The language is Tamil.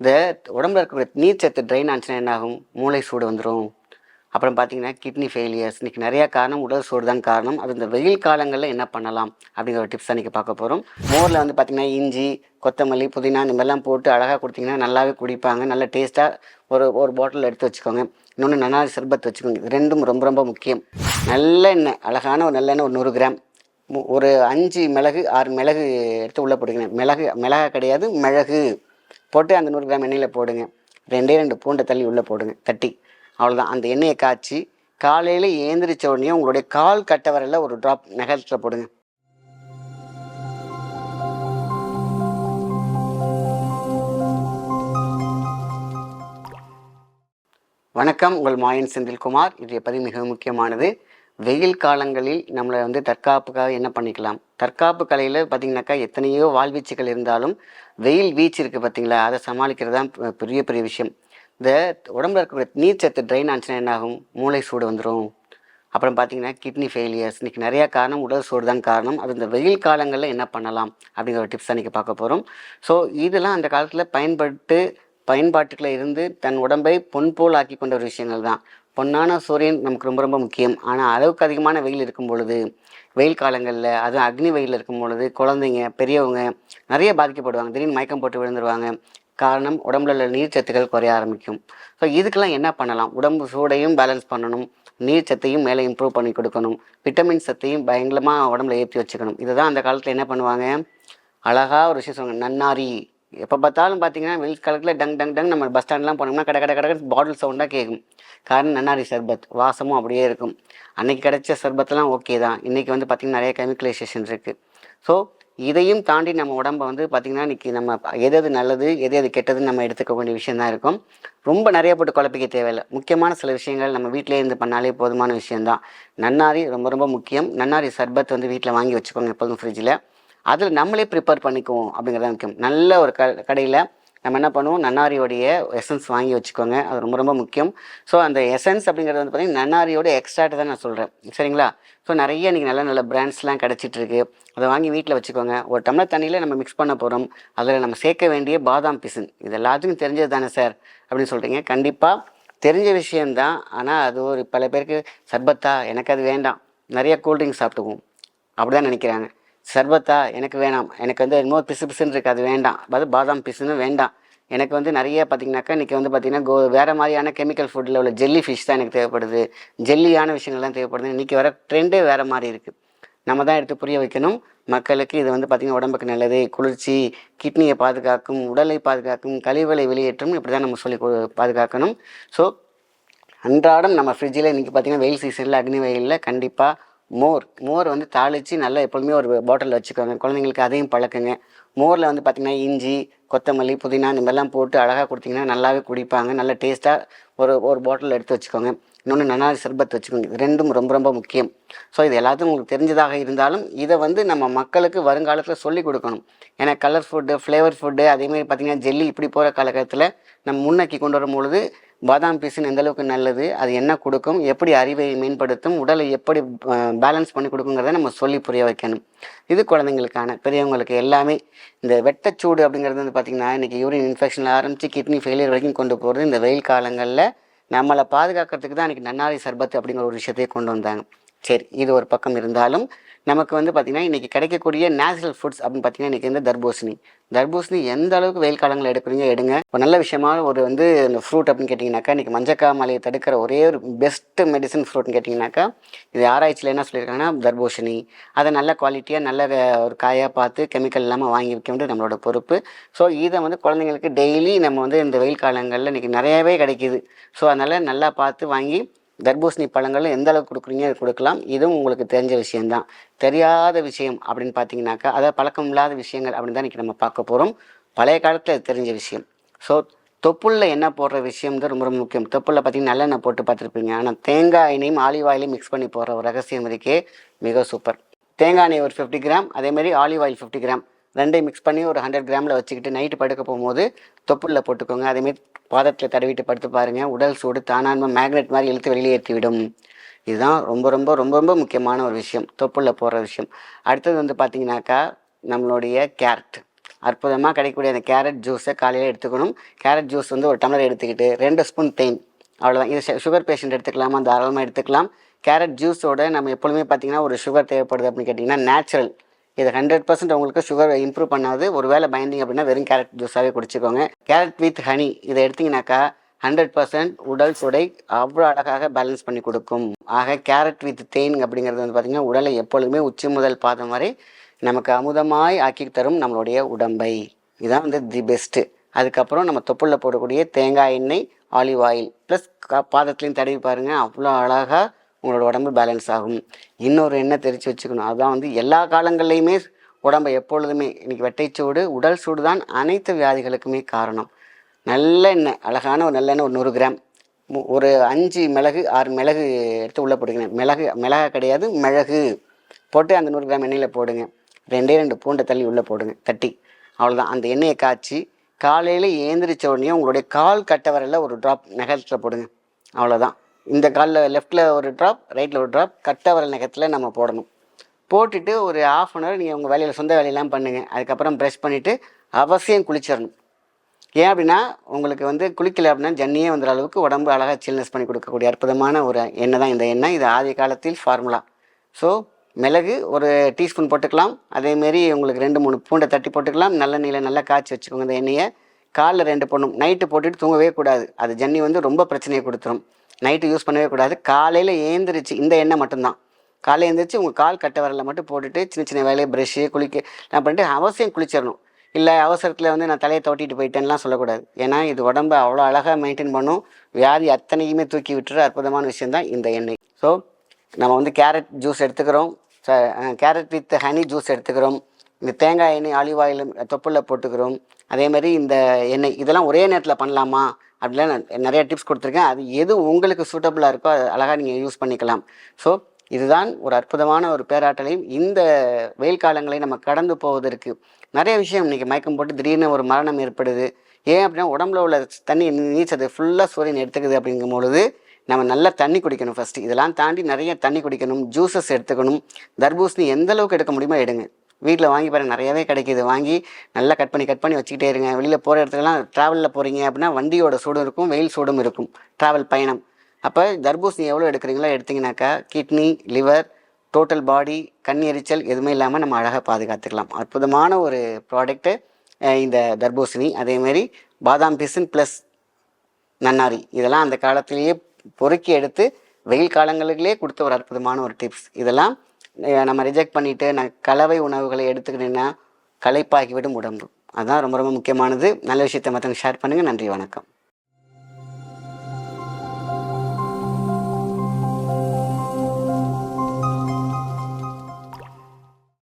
இந்த உடம்புல இருக்கக்கூடிய நீர்ச்சத்து ட்ரைன் ஆச்சுன்னா என்ன ஆகும் மூளை சூடு வந்துடும் அப்புறம் பார்த்தீங்கன்னா கிட்னி ஃபெயிலியர்ஸ் இன்றைக்கி நிறையா காரணம் உடல் சூடு தான் காரணம். அது இந்த வெயில் காலங்களில் என்ன பண்ணலாம்? அப்படிங்கிற ஒரு டிப்ஸ் தான் இன்றைக்கி பார்க்க போகிறோம் மோரில் வந்து பார்த்திங்கன்னா இஞ்சி கொத்தமல்லி புதினா இந்த மாதிரிலாம் போட்டு அழகாக கொடுத்தீங்கன்னா நல்லாவே குடிப்பாங்க. நல்ல டேஸ்ட்டாக ஒரு ஒரு பாட்டில் எடுத்து வச்சுக்கோங்க. இன்னொன்று நன்னாரி சர்பத் வச்சுக்கோங்க. இது ரெண்டும் ரொம்ப ரொம்ப முக்கியம். நல்லெண்ணெய் அழகான ஒரு நல்லெண்ணெய் ஒரு நூறு கிராம். ஒரு அஞ்சு மிளகு ஆறு மிளகு எடுத்து உள்ளே போடுங்க மிளகு மிளகா கிடையாது மிளகு. போட்டு அந்த நூறு கிராம் எண்ணெயில் போடுங்க. ரெண்டே ரெண்டு பூண்டை தள்ளி உள்ளே போடுங்க. தட்டி அவ்வளோதான் அந்த எண்ணெயை காய்ச்சி காலையில் ஏந்திரிச்ச உடனே உங்களுடைய கால் கட்ட ஒரு ட்ராப் நகரத்தில் போடுங்க. வணக்கம். உங்கள் மாயன் செந்தில்குமார். இன்றைய பதிவு மிக முக்கியமானது. வெயில் காலங்களில் நம்மளை வந்து தற்காப்புக்காக என்ன பண்ணிக்கலாம்? தற்காப்பு கலையில் பார்த்தீங்கன்னாக்கா எத்தனையோ வாழ்வீச்சுகள் இருந்தாலும் வெயில் வீச்சு இருக்குது பார்த்தீங்களா அதை சமாளிக்கிறது தான் பெரிய பெரிய விஷயம். இந்த உடம்புல இருக்கக்கூடிய நீர்ச்சத்து ட்ரைன் ஆச்சுன்னா என்ன ஆகும் மூளை சூடு வந்துடும் அப்புறம் பார்த்திங்கன்னா கிட்னி ஃபெயிலியர்ஸ் இன்றைக்கி நிறையா காரணம் உடல் சூடு தான் காரணம். அது இந்த வெயில் காலங்களில் என்ன பண்ணலாம்? அப்படிங்கிற ஒரு டிப்ஸ் தான் இன்றைக்கி பார்க்க போகிறோம் ஸோ இதெல்லாம் அந்த காலத்தில் பயன்பட்டு பயன்பாட்டுக்குள்ள இருந்து தன் உடம்பை பொன் போல் ஆக்கி கொண்ட ஒரு விஷயங்கள் தான். பொன்னான சூரியன் நமக்கு ரொம்ப ரொம்ப முக்கியம். ஆனால் அளவுக்கு அதிகமான வெயில் இருக்கும் பொழுது வெயில் காலங்களில் அதுவும் அக்னி வெயில் இருக்கும் பொழுது குழந்தைங்க பெரியவங்க நிறைய பாதிக்கப்படுவாங்க. திடீர்னு மயக்கம் போட்டு விழுந்துருவாங்க. காரணம் உடம்புல உள்ள நீர்ச்சத்துகள் குறைய ஆரம்பிக்கும். ஸோ இதுக்கெல்லாம் என்ன பண்ணலாம்? உடம்பு சூடையும் பேலன்ஸ் பண்ணணும். நீர் சத்தையும் மேலே இம்ப்ரூவ் பண்ணி கொடுக்கணும். விட்டமின் சத்தையும் பயங்கரமாக உடம்புல ஏற்றி வச்சுக்கணும். இதுதான் அந்த காலத்தில் என்ன பண்ணுவாங்க? அழகாக ஒரு விஷயம் சொல்லுவாங்க நன்னாரி. எப்போ பார்த்தாலும் பார்த்தீங்கன்னா வெயில் காலத்தில் டங் டங் டங் நம்ம பஸ் ஸ்டாண்ட்லாம் போனோம்னா கடை கடை கடை பாட்டில் சவுண்டாக கேட்கும் காரணம் நன்னாரி சர்பத். வாசமும் அப்படியே இருக்கும். அன்றைக்கி கிடைச்ச சர்பத்தெல்லாம் ஓகே தான். இன்றைக்கி வந்து பார்த்திங்கன்னா நிறைய கெமிக்கலைசேஷன் இருக்குது ஸோ இதையும் தாண்டி நம்ம உடம்ப வந்து பார்த்திங்கன்னா இன்றைக்கி நம்ம எது எது நல்லது எது எது கெட்டதுன்னு நம்ம எடுத்துக்க வேண்டிய விஷயம் தான் இருக்கும். ரொம்ப நிறைய போட்டு குழப்பிக்க தேவையில்லை. முக்கியமான சில விஷயங்கள் நம்ம வீட்டிலே இருந்து பண்ணாலே போதுமான விஷயம்தான் நன்னாரி ரொம்ப ரொம்ப முக்கியம். நன்னாரி சர்பத் வந்து வீட்டில் வாங்கி வச்சுக்கோங்க எப்போதும் ஃப்ரிட்ஜில் அதில் நம்மளே ப்ரிப்பேர் பண்ணிக்குவோம் அப்படிங்கிறது தான் முக்கியம் நல்ல ஒரு க கடையில் நம்ம என்ன பண்ணுவோம்? நன்னாரியோடைய எசன்ஸ் வாங்கி வச்சுக்கோங்க. அது ரொம்ப ரொம்ப முக்கியம். ஸோ அந்த எசன்ஸ் அப்படிங்கிறது வந்து பார்த்திங்கன்னா நன்னாரியோட எக்ஸ்ட்ராக்ட் தான் நான் சொல்கிறேன் சரிங்களா? ஸோ நிறைய இன்றைக்கி நல்ல நல்ல பிராண்ட்ஸ்லாம் கிடச்சிட்ருக்கு அதை வாங்கி வீட்டில் வச்சுக்கோங்க. ஒரு டம்ளர் தண்ணியில் நம்ம மிக்ஸ் பண்ண போகிறோம் அதில் நம்ம சேர்க்க வேண்டிய பாதாம் பிசின். இது எல்லாத்துக்கும் தெரிஞ்சது தானே சார் அப்படின்னு சொல்கிறீங்க கண்டிப்பாக தெரிஞ்ச விஷயந்தான் ஆனால் அது ஒரு பல பேருக்கு சர்பத்தா எனக்கு அது வேண்டாம். நிறைய கூல்ட்ரிங்க்ஸ் சாப்பிட்டுக்குவோம். அப்படி தான் நினைக்கிறாங்க. சர்பத்தா எனக்கு வேணாம். எனக்கு வந்து இன்னொரு பிசு பிசுன்னு இருக்குது அது வேண்டாம். அதாவது பாதாம் பிசுன்னு வேண்டாம். எனக்கு வந்து நிறைய பார்த்தீங்கன்னாக்கா இன்றைக்கி வந்து பார்த்திங்கன்னா கோ வேறு மாதிரியான கெமிக்கல் ஃபுட்டில் உள்ள ஜெல்லி ஃபிஷ் தான் எனக்கு தேவைப்படுது. ஜெல்லியான விஷயங்கள்லாம் தேவைப்படுது. இன்றைக்கி வர ட்ரெண்டே வேறு மாதிரி இருக்குது நம்ம தான் எடுத்து புரிய வைக்கணும். மக்களுக்கு இது வந்து பார்த்திங்கன்னா உடம்புக்கு நல்லது. குளிர்ச்சி கிட்னியை பாதுகாக்கும் உடலை பாதுகாக்கும் கழிவுகளை வெளியேற்றும் இப்படி தான் நம்ம சொல்லி பாதுகாக்கணும். ஸோ அன்றாடம் நம்ம ஃப்ரிட்ஜில் இன்றைக்கி பார்த்திங்கன்னா வெயில் சீசனில் அக்னி வெயிலில் கண்டிப்பாக மோர் மோர் வந்து தாளித்து நல்லா எப்பொழுதுமே ஒரு பாட்டிலில் வச்சுக்கோங்க. குழந்தைங்களுக்கு அதையும் பழக்குங்க. மோரில் வந்து பார்த்திங்கன்னா இஞ்சி கொத்தமல்லி புதினா இந்த மாதிரிலாம் போட்டு அழகாக கொடுத்தீங்கன்னா நல்லாவே குடிப்பாங்க. நல்ல டேஸ்ட்டாக ஒரு ஒரு பாட்டில் எடுத்து வச்சுக்கோங்க. இன்னொன்று நன்னாரி சர்பத் வச்சுக்கோங்க. இது ரெண்டும் ரொம்ப ரொம்ப முக்கியம். ஸோ இது எல்லாத்தையும் உங்களுக்கு தெரிஞ்சதாக இருந்தாலும் இதை வந்து நம்ம மக்களுக்கு வருங்காலத்தில் சொல்லிக் கொடுக்கணும். ஏன்னா கலர் ஃபுட்டு ஃப்ளேவர் ஃபுட்டு அதேமாதிரி பார்த்திங்கன்னா ஜெல்லி இப்படி போகிற காலகட்டத்தில் நம்ம முன்னோக்கி கொண்டு வரும்பொழுது பாதாம் பீஸுன்னு எந்த அளவுக்கு நல்லது அது என்ன கொடுக்கும் எப்படி அறிவை மேம்படுத்தும் உடலை எப்படி பேலன்ஸ் பண்ணி கொடுக்குங்கிறத நம்ம சொல்லி புரிய வைக்கணும். இது குழந்தைங்களுக்கான பெரியவங்களுக்கு எல்லாமே இந்த வெட்டச்சூடு அப்படிங்கிறது வந்து பார்த்திங்கன்னா இன்றைக்கி யூரின் இன்ஃபெக்ஷன் ஆரம்பித்து கிட்னி ஃபெயிலியர் வரைக்கும் கொண்டு போகிறது இந்த வெயில் காலங்களில் நம்மளை பாதுகாக்கிறதுக்கு தான் இன்றைக்கி நன்னாரி சர்பத் அப்படிங்கிற ஒரு விஷயத்தையே கொண்டு வந்தாங்க. சரி இது ஒரு பக்கம் இருந்தாலும் நமக்கு வந்து பார்த்திங்கன்னா இன்றைக்கி கிடைக்கக்கூடிய நேச்சுரல் ஃபுட்ஸ் அப்படின்னு பார்த்தீங்கன்னா இன்றைக்கி வந்து தர்பூசணி. தர்பூசணி எந்த அளவுக்கு வெயில் காலங்களில் எடுக்கிறீங்க எடுங்க. ஒரு நல்ல விஷயமா ஒரு வந்து இந்த ஃப்ரூட் அப்படின்னு கேட்டிங்கனாக்கா இன்றைக்கி மஞ்சக்காமலையை தடுக்கிற ஒரே ஒரு பெஸ்ட்டு மெடிசன் ஃப்ரூட்னு கேட்டிங்கனாக்கா இது ஆராய்ச்சியில் என்ன சொல்லியிருக்காங்கன்னா தர்பூசணி. அதை நல்ல குவாலிட்டியாக நல்ல ஒரு காயாக பார்த்து கெமிக்கல் இல்லாமல் வாங்கி வைக்க வேண்டியது நம்மளோட பொறுப்பு. ஸோ இதை வந்து குழந்தைங்களுக்கு டெய்லி நம்ம வந்து இந்த வெயில் காலங்களில் இன்றைக்கி நிறையவே கிடைக்கிது. ஸோ அதனால் நல்லா பார்த்து வாங்கி தர்பூசணி பழங்கள் எந்த அளவுக்கு கொடுக்குறீங்க அது கொடுக்கலாம். இதுவும் உங்களுக்கு தெரிஞ்ச விஷயம்தான். தெரியாத விஷயம் அப்படின்னு பார்த்தீங்கன்னாக்கா அதாவது பழக்கம் இல்லாத விஷயங்கள் அப்படின்னு தான் இன்றைக்கி நம்ம பார்க்க போகிறோம் பழைய காலத்தில் தெரிஞ்ச விஷயம். ஸோ தொப்புளில் என்ன போடுற விஷயம் தான் ரொம்ப ரொம்ப முக்கியம். தொப்புளில் பார்த்தீங்கன்னா நல்லெண்ணெய் போட்டு பார்த்துருப்பீங்க. ஆனால் தேங்காய் எண்ணெயும் ஆலிவ் ஆயிலையும் மிக்ஸ் பண்ணி போடுற ஒரு ரகசியம் இருக்கே மிக சூப்பர். தேங்காய் எண்ணெய் ஒரு ஃபிஃப்டி கிராம் அதேமாதிரி ஆலிவ் ஆயில் ஃபிஃப்டி கிராம். ரெண்டையும் மிக்ஸ் பண்ணி ஒரு ஹண்ட்ரட் கிராமில் வச்சுக்கிட்டு நைட்டு படுக்க போகும்போது தொப்புளில் போட்டுக்கோங்க. அதேமாரி பாதத்தில் தடவிட்டு படுத்து பாருங்கள் உடல் சூடு தானான்மை மேக்னெட் மாதிரி இழுத்து வெளியே ஏற்றிவிடும் இதுதான் ரொம்ப ரொம்ப ரொம்ப ரொம்ப முக்கியமான ஒரு விஷயம். தொப்புளில் போடுற விஷயம். அடுத்தது வந்து பார்த்தீங்கன்னாக்கா நம்மளுடைய கேரட் அற்புதமாக கிடைக்கக்கூடிய அந்த கேரட் ஜூஸை காலையில் எடுத்துக்கணும். கேரட் ஜூஸ் வந்து ஒரு டம்ளர் எடுத்துக்கிட்டு ரெண்டு ஸ்பூன் தேன். அவ்வளோதான் இது சுகர் பேஷண்ட் எடுத்துக்கலாமா? தாராளமாக எடுத்துக்கலாம். கேரட் ஜூஸோட நம்ம எப்பொழுதுமே பார்த்தீங்கன்னா ஒரு சுகர் தேவைப்படுது அப்படின்னு கேட்டிங்கன்னா நேச்சுரல் இது ஹண்ட்ரட் பர்சன்ட் உங்களுக்கு சுகர் இம்ப்ரூவ் பண்ணாது. ஒரு வேளை பயந்திங் அப்படின்னா வெறும் கேரட் ஜூஸாகவே குடிச்சிக்கோங்க. கேரட் வித் ஹனி இதை எடுத்தீங்கன்னாக்கா ஹண்ட்ரட் பர்சன்ட் உடல் சுடை அவ்வளோ அழகாக பேலன்ஸ் பண்ணி கொடுக்கும். ஆக கேரட் வித் தேன் அப்படிங்கிறது வந்து பார்த்திங்கன்னா உடலை எப்பொழுதுமே உச்சி முதல் பாதம் வரை நமக்கு அமுதமாய் ஆக்கி தரும் நம்மளுடைய உடம்பை. இதுதான் வந்து தி பெஸ்ட்டு அதுக்கப்புறம் நம்ம தொப்புளில் போடக்கூடிய தேங்காய் எண்ணெய் ஆலிவ் ஆயில் ப்ளஸ் பாதத்துலேயும் தடவி பாருங்கள் அவ்வளோ அழகாக உங்களோட உடம்பு பேலன்ஸ் ஆகும். இன்னொரு எண்ணெய் தெரித்து வச்சுக்கணும். அதுதான் வந்து எல்லா காலங்கள்லையுமே உடம்பை எப்பொழுதுமே இன்றைக்கி வெட்டைச்சூடு உடல் சூடு தான் அனைத்து வியாதிகளுக்குமே காரணம். நல்ல எண்ணெய் அழகான ஒரு நல்லெண்ணெய் ஒரு நூறு கிராம். ஒரு அஞ்சு மிளகு ஆறு மிளகு எடுத்து உள்ளே போடுங்க மிளகு மிளகா கிடையாது மிளகு. போட்டு அந்த நூறு கிராம் எண்ணெயில் போடுங்க. ரெண்டே ரெண்டு பூண்டை தள்ளி உள்ளே போடுங்க தட்டி. அவ்வளோதான் அந்த எண்ணெயை காய்ச்சி காலையில் ஏந்திரிச்ச உடனே உங்களுடைய கால் கட்ட வரல ஒரு ட்ராப் நகரத்தில் போடுங்க. அவ்வளோதான் இந்த காலில் லெஃப்ட்டில் ஒரு ட்ராப் ரைட்டில் ஒரு ட்ராப் கட்டை வரல் நகரத்தில் நம்ம போடணும். போட்டுட்டு ஒரு ஆஃப் அன் ஹவர் நீங்கள் உங்கள் வேலையில் சொந்த வேலையெல்லாம் பண்ணுங்கள் அதுக்கப்புறம் ப்ரெஷ் பண்ணிவிட்டு அவசியம் குளிச்சிடணும். ஏன் அப்படின்னா உங்களுக்கு வந்து குளிக்கல அப்படின்னா ஜன்னியே வந்துற அளவுக்கு உடம்பு அழகாக சில்னஸ் பண்ணி கொடுக்கக்கூடிய அற்புதமான ஒரு எண்ணெய் தான் இந்த எண்ணெய். இது ஆதி காலத்தில் ஃபார்முலா ஸோ மிளகு ஒரு டீஸ்பூன் போட்டுக்கலாம். அதேமாரி உங்களுக்கு ரெண்டு மூணு பூண்டை தட்டி போட்டுக்கலாம். நல்ல நீளை நல்லா காய்ச்சி வச்சுக்கோங்க இந்த எண்ணெயை. காலில் ரெண்டு பொண்ணும் நைட்டு போட்டுட்டு தூங்கவே கூடாது. அது ஜன்னி வந்து ரொம்ப பிரச்சனையை கொடுத்துரும். நைட்டு யூஸ் பண்ணவே கூடாது. காலையில் ஏந்திரிச்சு இந்த எண்ணெய் மட்டும்தான். காலையில் எழுந்திரிச்சு உங்கள் கால் கட்ட வரல மட்டும் போட்டுட்டு சின்ன சின்ன வேலையை ப்ரெஷ்ஷு குளிக்க நான் பண்ணிட்டு அவசியம் குளிச்சிடணும் இல்லை அவசரத்தில் வந்து நான் தலையை தொட்டிட்டு போயிட்டேன்லாம் சொல்லக்கூடாது. ஏன்னா இது உடம்பை அவ்வளோ அழகாக மெயின்டைன் பண்ணும். வியாதி அத்தனையுமே தூக்கி விட்டுற அற்புதமான விஷயந்தான் இந்த எண்ணெய். ஸோ நம்ம வந்து கேரட் ஜூஸ் எடுத்துக்கிறோம். கேரட் வித் ஹனி ஜூஸ் எடுத்துக்கிறோம். இந்த தேங்காய் எண்ணெய் ஆலிவ் ஆயில் தொப்புளில் போட்டுக்கிறோம். அதே மாதிரி இந்த எண்ணெய் இதெல்லாம் ஒரே நேரத்தில் பண்ணலாமா? அப்படிலாம் நான் நிறைய டிப்ஸ் கொடுத்துருக்கேன். அது எது உங்களுக்கு சூட்டபுளாக இருக்கோ அது அழகாக நீங்கள் யூஸ் பண்ணிக்கலாம். ஸோ இதுதான் ஒரு அற்புதமான ஒரு பேராற்றலையும் இந்த வெயில் காலங்களை நம்ம கடந்து போவதற்கு. நிறைய விஷயம் இன்றைக்கி மயக்கம் போட்டு திடீர்னு ஒரு மரணம் ஏற்படுது. ஏன் அப்படின்னா உடம்புல உள்ள தண்ணி நீச்சது ஃபுல்லாக சூரியன் எடுத்துக்குது அப்படிங்கும் பொழுது நம்ம நல்லா தண்ணி குடிக்கணும் ஃபஸ்ட்டு இதெல்லாம் தாண்டி நிறைய தண்ணி குடிக்கணும் ஜூஸஸ் எடுத்துக்கணும். தர்பூசணி எந்த அளவுக்கு எடுக்க முடியுமோ எடுங்க. வீட்டில் வாங்கி பாருங்க நிறையவே கிடைக்கிது. வாங்கி நல்லா கட் பண்ணி கட் பண்ணி வச்சுக்கிட்டே இருங்க. வெளியில் போகிற இடத்துலலாம் ட்ராவலில் போகிறீங்க அப்படின்னா வண்டியோட சூடும் இருக்கும் வெயில் சூடும் இருக்கும். ட்ராவல் பயணம். அப்போ தர்பூசணி எவ்வளோ எடுக்கிறீங்களோ எடுத்தீங்கன்னாக்கா கிட்னி லிவர் டோட்டல் பாடி கண் எரிச்சல் எதுவுமே இல்லாமல் நம்ம அழகாக பாதுகாத்துக்கலாம். அற்புதமான ஒரு ப்ராடக்ட்டு இந்த தர்பூசணி. அதேமாரி பாதாம் பிசின் ப்ளஸ் நன்னாரி. இதெல்லாம் அந்த காலத்திலேயே பொறுக்கி எடுத்து வெயில் காலங்களிலே கொடுத்த ஒரு அற்புதமான ஒரு டிப்ஸ் இதெல்லாம் நம்ம ரிஜெக்ட் பண்ணிவிட்டு நான் கலவை உணவுகளை எடுத்துக்கிட்டேன்னா களைப்பாகிவிடும் உடம்பு. அதுதான் ரொம்ப ரொம்ப முக்கியமானது. நல்ல விஷயத்தை மற்றவங்க ஷேர் பண்ணுங்கள் நன்றி வணக்கம்.